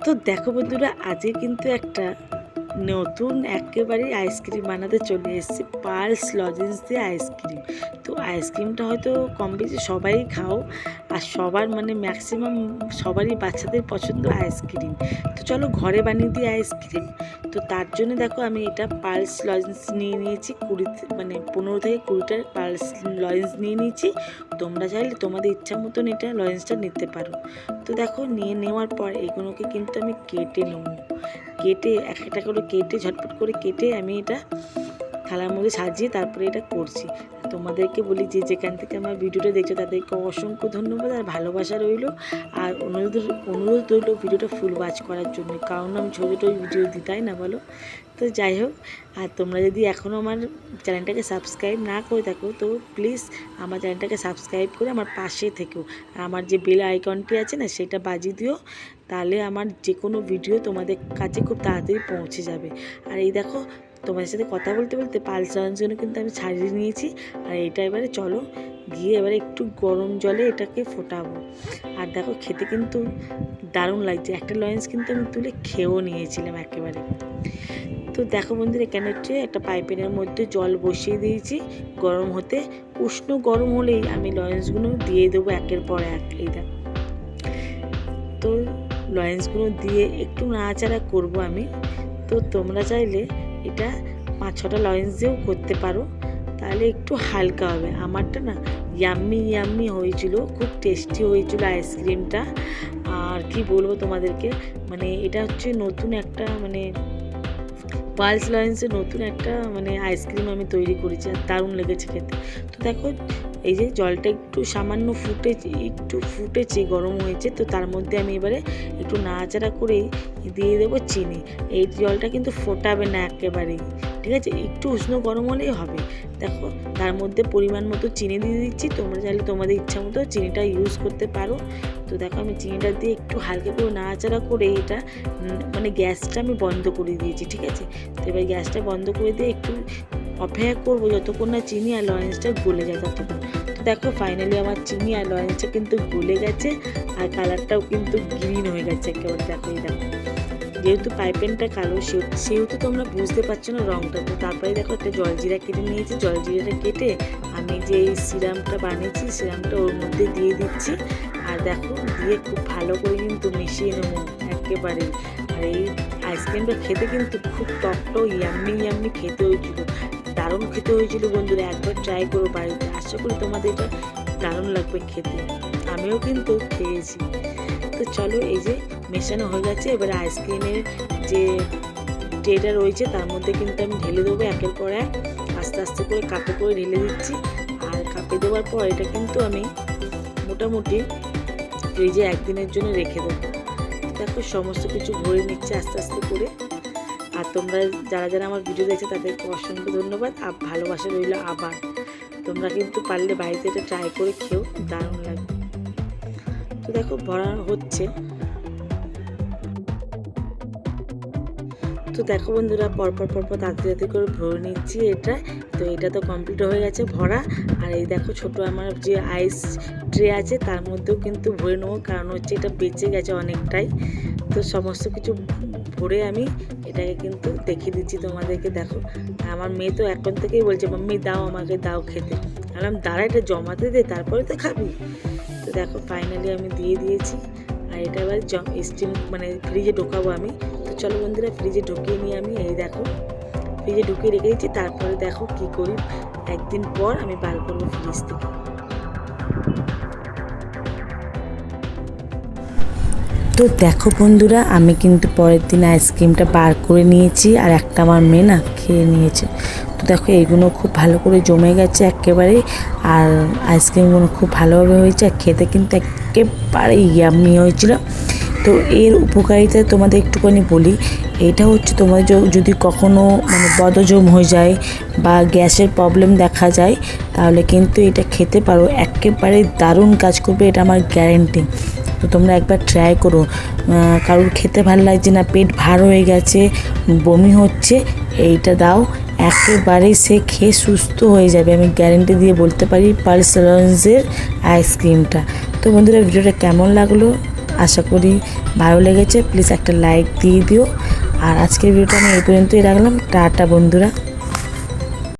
তো দেখো বন্ধুরা আজকে কিন্তু একটা নতুন একেবারে আইসক্রিম বানাতে চলে এসেছি, পার্লস লজেন্স দিয়ে আইসক্রিম। তো আইসক্রিমটা হয়তো কম বেশি সবাই খাও, আর সবার মানে ম্যাক্সিমাম সবারই বাচ্চাদের পছন্দ আইসক্রিম। তো চলো ঘরে বানিয়ে দিই আইসক্রিম। তো তার জন্য দেখো আমি এটা পার্লস লজেন্স নিয়ে নিয়েছি, কুড়ি মানে পনেরো থেকে কুড়িটার পার্লস লজেন্স নিয়ে নিয়েছি। তোমরা চাইলে তোমাদের ইচ্ছা মতন এটা লজেন্সটা নিতে পারো। তো দেখো নিয়ে নেওয়ার পর এগুলোকে কিন্তু আমি কেটে নেব। কেটে এক একটা করে কেটে ঝটপট করে কেটে আমি এটা থালার মধ্যে সাজিয়ে তারপরে এটা করছি। তোমাদেরকে বলি যে যেখান থেকে আমার ভিডিওটা দেখছ, তাদেরকে অসংখ্য ধন্যবাদ আর ভালোবাসা রইল। আর অনুরোধ অনুরোধ রইল ভিডিওটা ফুল ওয়াচ করার জন্য, কারণ আমি ছোটো ছোটো ভিডিও দিতাই না বলো? তো যাই হোক, আর তোমরা যদি এখনও আমার চ্যানেলটাকে সাবস্ক্রাইব না করে থাকো, তো প্লিজ আমার চ্যানেলটাকে সাবস্ক্রাইব করে আমার পাশে থেকেও আমার যে বেল আইকনটি আছে না, সেটা বাজিয়ে দিও, তাহলে আমার যে কোনো ভিডিও তোমাদের কাছে খুব তাড়াতাড়ি পৌঁছে যাবে। আর এই দেখো তোমাদের সাথে কথা বলতে বলতে পালস জন্য কিন্তু আমি ছাড়িয়ে নিয়েছি। আর এটা এবারে চলো, গিয়ে এবারে একটু গরম জলে এটাকে ফোটাবো। আর দেখো খেতে কিন্তু দারুণ লাগছে। একটা লয়েন্স কিন্তু আমি তুলে খেয়েও নিয়েছিলাম একেবারে। তো দেখো বন্ধুরা, এখানে হচ্ছে একটা পাইপেনের মধ্যে জল বসিয়ে দিয়েছি। গরম হতে, উষ্ণ গরম হলেই আমি লয়েন্সগুলো দিয়ে দেবো একের পর এক। এই দেখো। তো লয়েন্সগুলো দিয়ে একটু নাড়াচাড়া করব আমি। তো তোমরা চাইলে এটা পাঁচ ছটা লয়েন্স দিয়েও করতে পারো। তাহলে একটু হালকা হবে। আমারটা না ইয়াম্মি ইয়াম্মি হয়েছিল, খুব টেস্টি হয়েছিল আইসক্রিমটা আর কি বলব তোমাদেরকে মানে এটা হচ্ছে নতুন একটা মানে পার্লস লয়েন্সে নতুন একটা মানে আইসক্রিম আমি তৈরি করেছি, আর দারুণ লেগেছে খেতে। তো দেখো এই যে জলটা একটু সামান্য ফুটেছে, একটু ফুটেছে, গরম হয়েছে, তো তার মধ্যে আমি এবারে একটু নাড়াচাড়া করে দিয়ে দেবো চিনি। এই জলটা কিন্তু ফোটাবে না একেবারেই, ঠিক আছে? একটু উষ্ণ গরম হলেই হবে। দেখো, তার মধ্যে পরিমাণ মতো চিনি দিয়ে দিচ্ছি, তোমরা চাইলে তোমাদের ইচ্ছা মতো চিনিটা ইউজ করতে পারো। তো দেখো, আমি চিনিটা দিয়ে একটু হালকা করে নাড়াচাড়া করে এটা মানে গ্যাসটা আমি বন্ধ করে দিয়েছি, ঠিক আছে? তো এবার গ্যাসটা বন্ধ করে দিয়ে একটু অপেক্ষা করব যতক্ষণ না চিনি আর লরেন্সটা গলে যায় ততক্ষণ তো দেখো ফাইনালি আমার চিনি আর লরেন্সটা কিন্তু গলে গেছে আর কালারটাও কিন্তু গ্রিন হয়ে গেছে একেবারে, দেখো দেখো। যেহেতু পাইপেনটা কালো সেহেতু তোমরা বুঝতে পারছ না রঙটা তো তারপরে দেখো একটা জলজিরা কেটে নিয়েছি। জলজিরাটা কেটে আমি যে এই সিরামটা বানিয়েছি, সিরামটা ওর মধ্যে দিয়ে দিচ্ছি। আর দেখো দিয়ে খুব ভালো করে কিন্তু মিশিয়ে নেব একেবারে আর এই আইসক্রিমটা খেতে কিন্তু খুব টকটক ইয়াম্মি ইয়াম্মি খেতে হয়েছিল দারুণ খেতে হয়েছিল বন্ধুরা, একবার ট্রাই করো বাড়িতে। আশা করি তোমাদের এটা দারুণ লাগবে খেতে। আমিও কিন্তু খেয়েছি। তো চলো এই যে মেশানো হয়ে গেছে, এবারে আইসক্রিমের যে ট্রেটা রয়েছে, তার মধ্যে কিন্তু আমি ঢেলে দেবো একের পর এক। আস্তে আস্তে করে কাপে করে ঢেলে দিচ্ছি। আর কাপে দেওয়ার পর এটা কিন্তু আমি মোটামুটি ফ্রিজে একদিনের জন্য রেখে দেবো। দেখো সমস্ত কিছু ভরে নিচ্ছে আস্তে আস্তে করে। আর তোমরা যারা যারা আমার ভিডিও দেখছে, তাদেরকে অসংখ্য ধন্যবাদ। আর ভালোবাসা রইল আবার। তোমরা কিন্তু পারলে বাড়িতে এটা ট্রাই করে খেও, দারুণ লাগবে। তো দেখো, ভরা হচ্ছে। তো দেখো বন্ধুরা, পরপর পরপর তাড়াতাড়ি তাড়াতাড়ি করে ভরে নিচ্ছি এটা। তো এটা তো কমপ্লিট হয়ে গেছে ভরা। আর এই দেখো ছোট আমার যে আইস ট্রে আছে, তার মধ্যেও কিন্তু ভরে নেব, কারণ হচ্ছে এটা বেঁচে গেছে অনেকটাই। তো সমস্ত কিছু ভরে আমি এটাকে কিন্তু দেখিয়ে দিচ্ছি তোমাদেরকে, দেখো। আমার মেয়ে তো এখন থেকেই বলছে, মাম্মি, দাও আমাকে, দাও খেতে। বললাম, দাঁড়া, এটা জমাতে দে, তারপরে তো খাবি। তো দেখো ফাইনালি আমি দিয়ে দিয়েছি। আর এটা এবার স্টিম মানে ফ্রিজে ঢোকাবো আমি। তো চলো বন্ধুরা ফ্রিজে ঢুকিয়ে নিয়ে আমি, এই দেখো। ফ্রিজে ঢুকিয়ে রেখে দিচ্ছি, তারপরে দেখো কি করি। একদিন পর আমি বার করব ফ্রিজ থেকে। তো দেখো বন্ধুরা, আমি কিন্তু পরের দিন আইসক্রিমটা বার করে নিয়েছি আর একটা আমার মেয়ে না খেয়ে নিয়েছে। তো দেখো এইগুলো খুব ভালো করে জমে গেছে একেবারে আর আইসক্রিমগুলো খুব ভালোভাবে হয়েছে আর খেতে কিন্তু একেবারে ইয়াম্মি হয়েছিল। তো এর উপকারিতা তোমাদের একটুখানি বলি, এটা হচ্ছে তোমার যদি কখনো মানে বদজম হয়ে যায় বা গ্যাসের প্রবলেম দেখা যায়, তাহলে কিন্তু এটা খেতে পারো, একেবারে দারুণ কাজ করবে, এটা আমার গ্যারেন্টি তো তোমরা একবার ট্রাই করো। কারোর খেতে ভালো লাগছে না, পেট ভার হয়ে গেছে, বমি হচ্ছে, এইটা দাও। একেবারেই সে খেয়ে সুস্থ হয়ে যাবে, আমি গ্যারেন্টি দিয়ে বলতে পারি পার্সেলন্সের আইসক্রিমটা তো বন্ধুরা, ভিডিওটা কেমন লাগল? আশা করি ভালো লেগেছে। প্লিজ একটা লাইক দিয়ে দিও। আর আজকের ভিডিওটা আমি এই পর্যন্তই রাখলাম। টাটা বন্ধুরা।